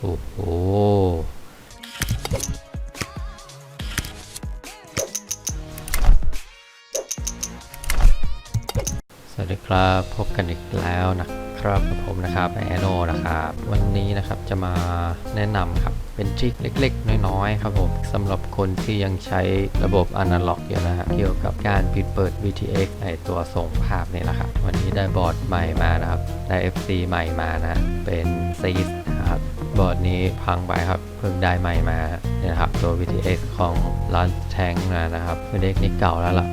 โอ้โหสวัสดีครับพบกันอีกแล้วนะครับผมนะครับแอนโนนะครับวันนี้นะครับจะมาแนะนำครับเป็นทริคเล็ก ๆ น้อยๆครับผมสำหรับคนที่ยังใช้ระบบอนาล็อกอยู่นะฮะเกี่ยวกับการปิดเปิด VTX ในตัวส่งภาพเนี่ยนะครับวันนี้ได้บอร์ดใหม่มานะครับได้ FC ใหม่มานะเป็นซีสนะครั บอร์ดนี้พังไปครับ เพิ่งได้ใหม่มาเนี่ยนะครับ ตัว VTX ของร้านแทงนะครับ VTX นี่เก่าแล้วล่ะ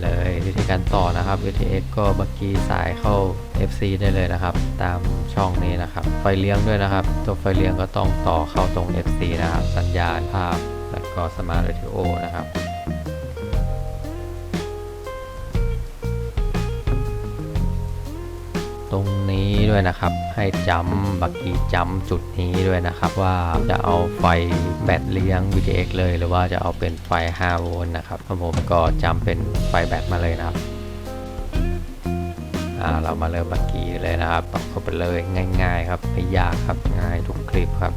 เลยวิธีการต่อนะครับ VTX ก็บักกี้สายเข้า FC ได้เลยนะครับ ตามช่องนี้นะครับ ไฟเลี้ยงด้วยนะครับ ตัวไฟเลี้ยงก็ต้องต่อเข้าตรง FC นะครับ สัญญาณภาพ แล้วก็สมาร์ทเรดิโอนะครับ รงนี้ด้วยนะครับ ให้จำบักกี้จำจุดนี้ด้วยนะครับ ว่าจะเอาไฟแบตเลี้ยง VTX เลย หรือว่าจะเอาเป็นไฟ 5 โวลต์นะครับผมก็จำเป็นไฟแบตมาเลยนะครับเรามาเริ่มบักกี้เลยนะครับต่อเข้าไปเลยง่าย ๆ ครับไม่ยากครับง่ายทุกคลิปครับ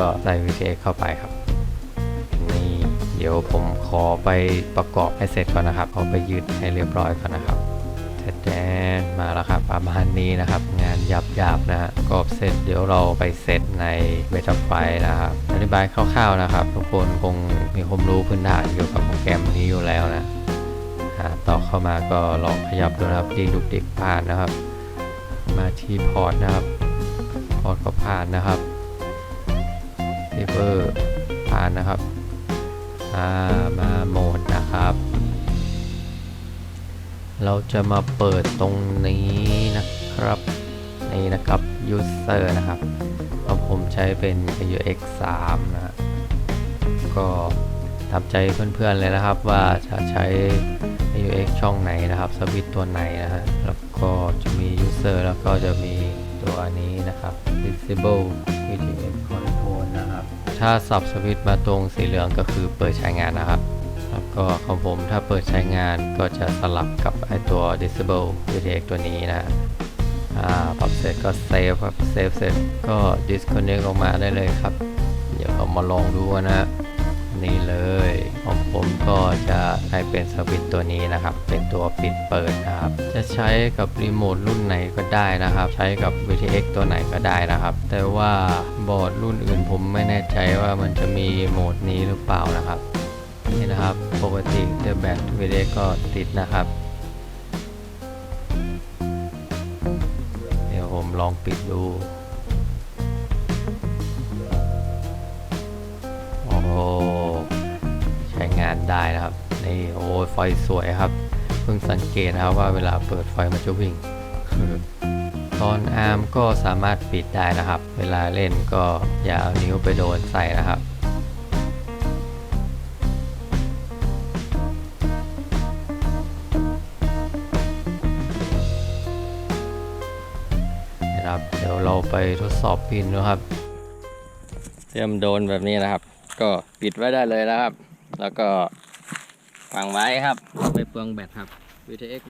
ก็ใส่ VTX เข้าไปครับ นี่เดี๋ยวผมขอไปประกอบให้เสร็จก่อนนะครับ เอาไปยืดให้เรียบร้อยก่อนนะครับเสร็จแดนมาแล้วครับประมาณนี้นะครับ งานหยาบๆนะฮะกรอบเสร็จเดี๋ยวเราไปเซตในเบต้าไฟนะครับอธิบายคร่าวๆนะครับ ทุกคนคงมีความรู้พื้นฐานเกี่ยวกับโปรแกรมนี้อยู่แล้วนะต่อเข้ามาก็ลองขยับดูนะครับดีดุกดิกผ่านนะครับ มาที่พอร์ตนะครับ พอร์ตก็ผ่านนะครับ เซเวอร์ผ่านนะครับอามาโหมดนะครับ เราจะมาเปิดตรงนี้นะครับ นี่นะครับ user นะครับเอาผมใช้เป็น UX 3นะฮะก็ตามใจเพื่อนๆเลยนะครับว่าจะใช้ UX ช่องไหนนะครับ สวิตตัวไหนนะฮะแล้วก็จะมี user แล้วก็จะมี ตัวนี้นะครับ disable VTX control นะครับ ถ้าสับสวิตช์มาตรงสีเหลืองก็คือเปิดใช้งานนะครับแล้วก็ของผมถ้าเปิดใช้งานก็จะสลับกับไอตัว disable VTX ตัวนี้นะปรับเสร็จก็เซฟครับเซฟเสร็จก็ disconnect ออกมาได้เลยครับ เดี๋ยวเรามาลองดูนะ นี่เลยของผมก็จะให้เป็นสวิตตัวนี้นะครับ เป็นตัวปิดเปิดนะครับ จะใช้กับรีโมทรุ่นไหนก็ได้นะครับ ใช้กับ VTX ตัวไหนก็ได้นะครับ แต่ว่าบอร์ดรุ่นอื่นผมไม่แน่ใจว่ามันจะมีโหมดนี้หรือเปล่านะครับ นี่นะครับ ปกติเดแบต VTX ก็ติดนะครับเดี๋ยวผมลองปิดดู งานได้นะครับนี่โอ้ไฟสวยครับเพิ่งสังเกตนะครับว่าเวลาเปิดไฟมันจะวิ่งตอนอาร์มก็สามารถปิดได้นะครับ เวลาเล่นก็อย่าเอานิ้วไปโดนใส่นะครับนะครับเดี๋ยวเราไปทดสอบพินนะครับ เตรียมโดนแบบนี้นะครับ ก็ปิดไว้ได้เลยนะครับ แล้วก็วางไว้ครับ ไปเปลืองแบตครับ VTX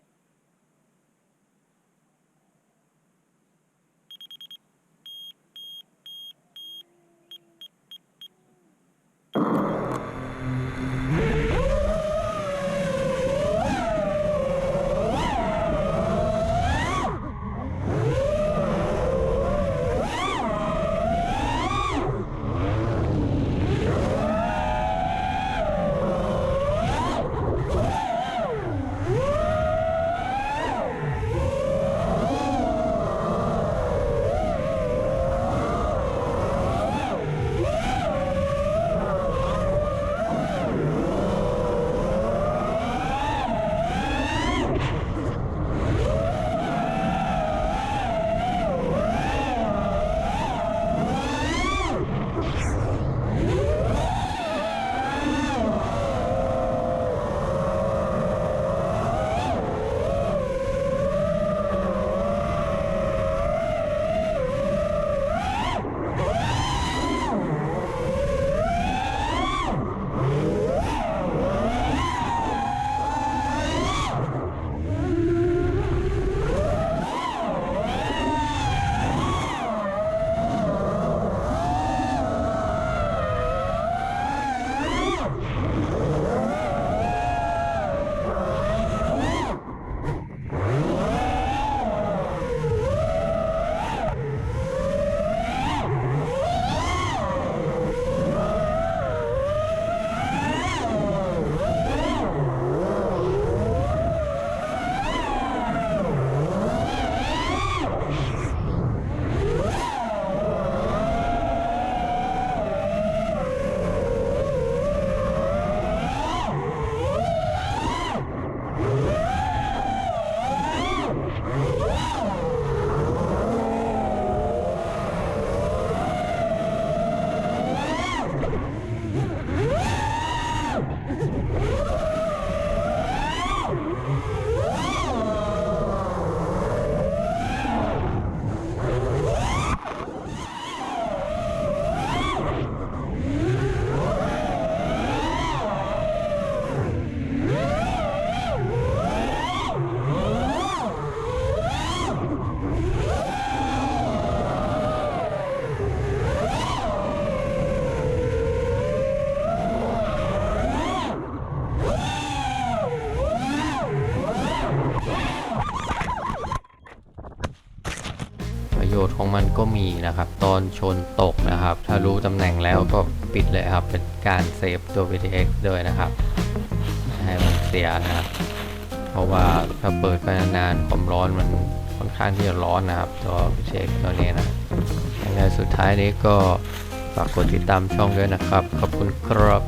โยชน์ของมันก็มีนะครับ ตอนชนตกนะครับ ถ้ารู้ตำแหน่งแล้วก็ปิดเลยครับ เป็นการเซฟตัว VTX ด้วยนะครับให้มันเสียนะครับ เพราะว่าถ้าเปิดไปนานๆความร้อนมันค่อนข้างที่จะร้อนนะครับตัว VTX ตัวนี้นะยังไงสุดท้ายนี้ก็ฝากกดติดตามช่องด้วยนะครับ ขอบคุณครับ